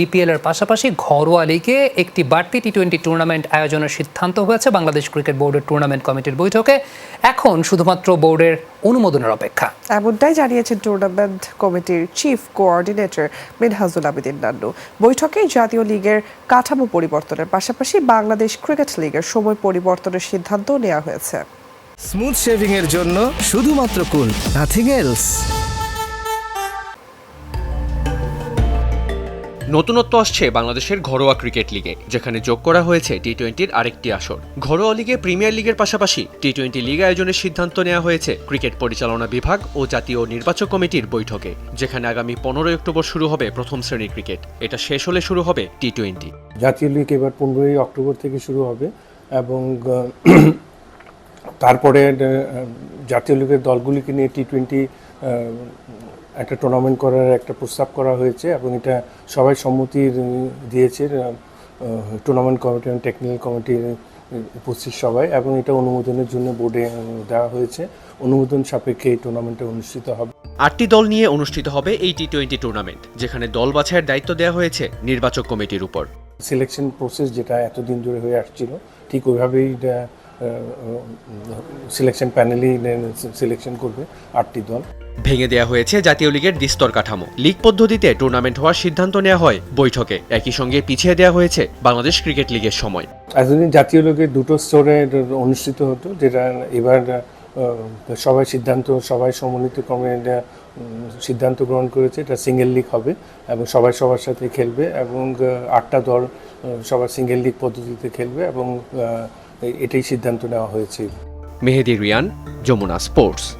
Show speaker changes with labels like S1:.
S1: BPL এর পাশাপাশি ঘরোয়া লিগে একটি বাড়তি টি টোয়েন্টি টুর্নামেন্ট আয়োজনের সিদ্ধান্ত হয়েছে বাংলাদেশ ক্রিকেট বোর্ডের টুর্নামেন্ট কমিটির বৈঠকে। এখন শুধুমাত্র বোর্ডের অনুমোদনের অপেক্ষা।
S2: এমনটাই জানিয়েছেন টুর্নামেন্ট কমিটির চিফ কোঅর্ডিনেটর মিনহাজুল আবেদিন নান্নু। বৈঠকে জাতীয় লীগের কাঠামো পরিবর্তনের পাশাপাশি বাংলাদেশ ক্রিকেট লিগের সময় পরিবর্তনের সিদ্ধান্ত নেওয়া হয়েছে।
S3: স্মুথ শেভিং এর জন্য শুধুমাত্র কুল নাথিং এলস
S4: নতুনত্ব আসছে বাংলাদেশের ঘরোয়া ক্রিকেট লিগে, যেখানে যোগ করা হয়েছে টি টোয়েন্টির আরেকটি আসর। ঘরোয়া লিগে প্রিমিয়ার লিগের পাশাপাশি টি টোয়েন্টি লিগ আয়োজনের সিদ্ধান্ত নেওয়া হয়েছে ক্রিকেট পরিচালনা বিভাগ ও জাতীয় নির্বাচক কমিটির বৈঠকে, যেখানে আগামী পনেরোই অক্টোবর শুরু হবে প্রথম শ্রেণির ক্রিকেট। এটা শেষ হলে শুরু হবে টি টোয়েন্টি
S5: জাতীয় লিগ এবার পনেরোই অক্টোবর থেকে শুরু হবে এবং তারপরে জাতীয় লিগের দলগুলিকে নিয়ে টি টোয়েন্টি একটা টুর্নামেন্ট করার একটা প্রস্তাব করা হয়েছে এবং এটা সবাই সম্মতি দিয়েছে টুর্নামেন্ট কমিটি এবং টেকনিক্যাল কমিটির উপস্থিত সবাই এবং এটা অনুমোদনের জন্য বোর্ডে দেওয়া হয়েছে। অনুমোদন সাপেক্ষে এই টুর্নামেন্টটা অনুষ্ঠিত হবে।
S4: আটটি দল নিয়ে অনুষ্ঠিত হবে এই টি টোয়েন্টি টুর্নামেন্ট যেখানে দল বাছাইয়ের দায়িত্ব দেওয়া হয়েছে নির্বাচক কমিটির উপর।
S5: সিলেকশন প্রসেস যেটা এতদিন ধরে হয়ে আসছিল ঠিক ওইভাবেই সিলেকশন প্যানেলই সিলেকশন করবে আটটি দল।
S4: ভেঙে দেওয়া হয়েছে জাতীয় লিগের দ্বিস্তর কাঠামো। লিগ পদ্ধতিতে টুর্নামেন্ট হওয়ার সিদ্ধান্ত নেওয়া হয় বৈঠকে। একই সঙ্গে পিছিয়ে দেওয়া হয়েছে বাংলাদেশ ক্রিকেট লিগের সময়।
S5: এতদিন জাতীয় লোকের দুটো স্তরে অনুষ্ঠিত হতো যেটা এবার সবাই সিদ্ধান্ত সবাই সমন্বিত ক্রমে সিদ্ধান্ত গ্রহণ করেছে এটা সিঙ্গেল লিগ হবে এবং সবাই সবার সাথে খেলবে এবং আটটা দল সবার সিঙ্গেল লিগ পদ্ধতিতে খেলবে এবং এটাই সিদ্ধান্ত নেওয়া হয়েছে।
S4: মেহেদি রিয়ান যমুনা স্পোর্টস।